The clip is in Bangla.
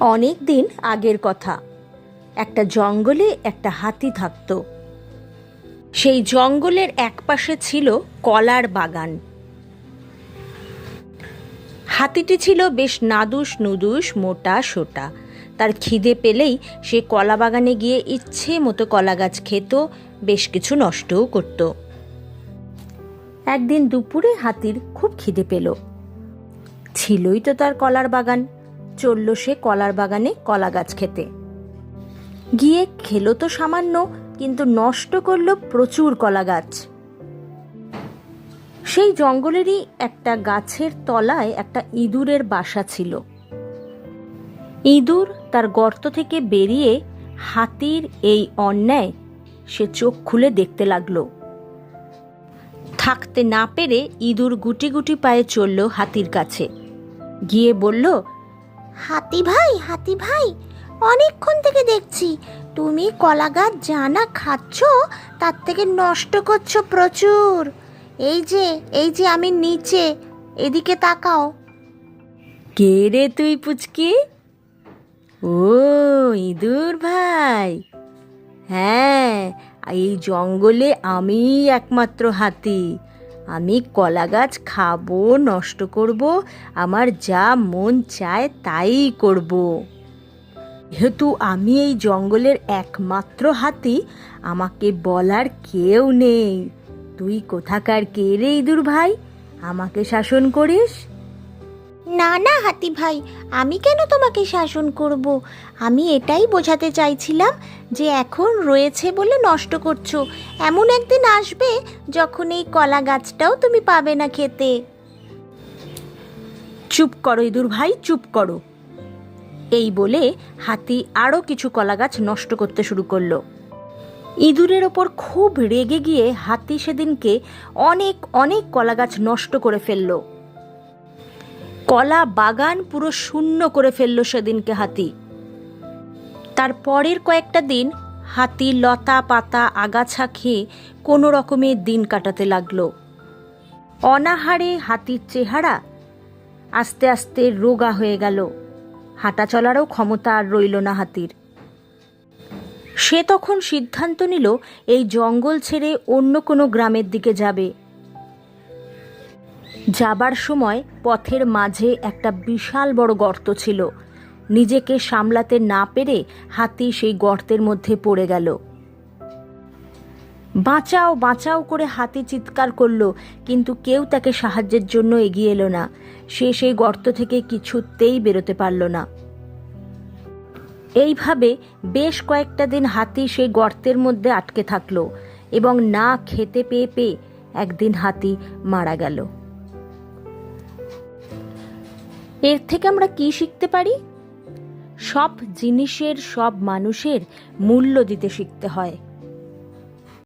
অনেক দিন আগের কথা। একটা জঙ্গলে একটা হাতি থাকতো। সেই জঙ্গলের একপাশে ছিল কলার বাগান। হাতিটি ছিল বেশ নাদুস নুদুস, মোটা সোটা। তার খিদে পেলেই সে কলা বাগানে গিয়ে ইচ্ছে মতো কলা গাছ খেত, বেশ কিছু নষ্টও করত। একদিন দুপুরে হাতির খুব খিদে পেল। ছিলই তো তার কলার বাগান। চলল সে কলার বাগানে কলা গাছ খেতে। গিয়ে খেলো তো সামান্য, কিন্তু নষ্ট করল প্রচুর কলা গাছ। সেই জঙ্গলেরই একটা গাছের তলায় একটা ইঁদুরের বাসা ছিল। ইঁদুর তার গর্ত থেকে বেরিয়ে হাতির এই অন্যায় সে চোখ খুলে দেখতে লাগল। থাকতে না পেরে ইঁদুর গুটি গুটি পায়ে চলল হাতির কাছে। গিয়ে বলল হাতি ভাই হাতি ভাই, অনেকক্ষণ থেকে দেখছি তুমি কলা গাছ যা না খাচ্ছ, তার থেকে নষ্ট করছ প্রচুর। এই যে এই যে আমি নিচে, এদিকে তাকাও। কে রে তুই পুচকি? ও, ইঁদুর ভাই। হ্যাঁ এই জঙ্গলে আমি একমাত্র হাতি। আমি কলা গাছ খাব, নষ্ট করব, আমার যা মন চায় তাই করব। যেহেতু আমি এই জঙ্গলের একমাত্র হাতি, আমাকে বলার কেউ নেই। তুই কোথাকার কে রে ইঁদুর ভাই? আমাকে শাসন করিস? না না, হাতি ভাই, আমি কেন তোমাকে শাসন করব? আমি এটাই বোঝাতে চাইছিলাম যে এখন রয়েছে বলে নষ্ট করছ। এমন একদিন আসবে যখন এই কলা গাছটাও তুমি পাবে না খেতে। চুপ করো ইঁদুর ভাই, চুপ করো। এই বলে হাতি আরও কিছু কলা গাছ নষ্ট করতে শুরু করল। ইঁদুরের ওপর খুব রেগে গিয়ে হাতি সেদিনকে অনেক অনেক কলা গাছ নষ্ট করে ফেলল। কলা বাগান পুরো শূন্য করে ফেলল সেদিনকে হাতি। তার পরের কয়েকটা দিন হাতি লতা পাতা আগাছা খেয়ে কোনো রকমের দিন কাটাতে লাগল। অনাহারে হাতির চেহারা আস্তে আস্তে রোগা হয়ে গেল। হাঁটা চলারও ক্ষমতা আর রইল না হাতির। সে তখন সিদ্ধান্ত নিল, এই জঙ্গল ছেড়ে অন্য কোনো গ্রামের দিকে যাবে। যাবার সময় পথের মাঝে একটা বিশাল বড় গর্ত ছিল। নিজেকে সামলাতে না পেরে হাতি সেই গর্তের মধ্যে পড়ে গেল। বাঁচাও বাঁচাও করে হাতি চিৎকার করল, কিন্তু কেউ তাকে সাহায্যের জন্য এগিয়ে এলো না। সে সেই গর্ত থেকে কিছুতেই বেরোতে পারল না। এইভাবে বেশ কয়েকটা দিন হাতি সেই গর্তের মধ্যে আটকে থাকল এবং না খেতে পেয়ে পেয়ে একদিন হাতি মারা গেল। এর থেকে আমরা কি শিখতে পারি? সব জিনিসের সব মানুষের মূল্য দিতে শিখতে হয়।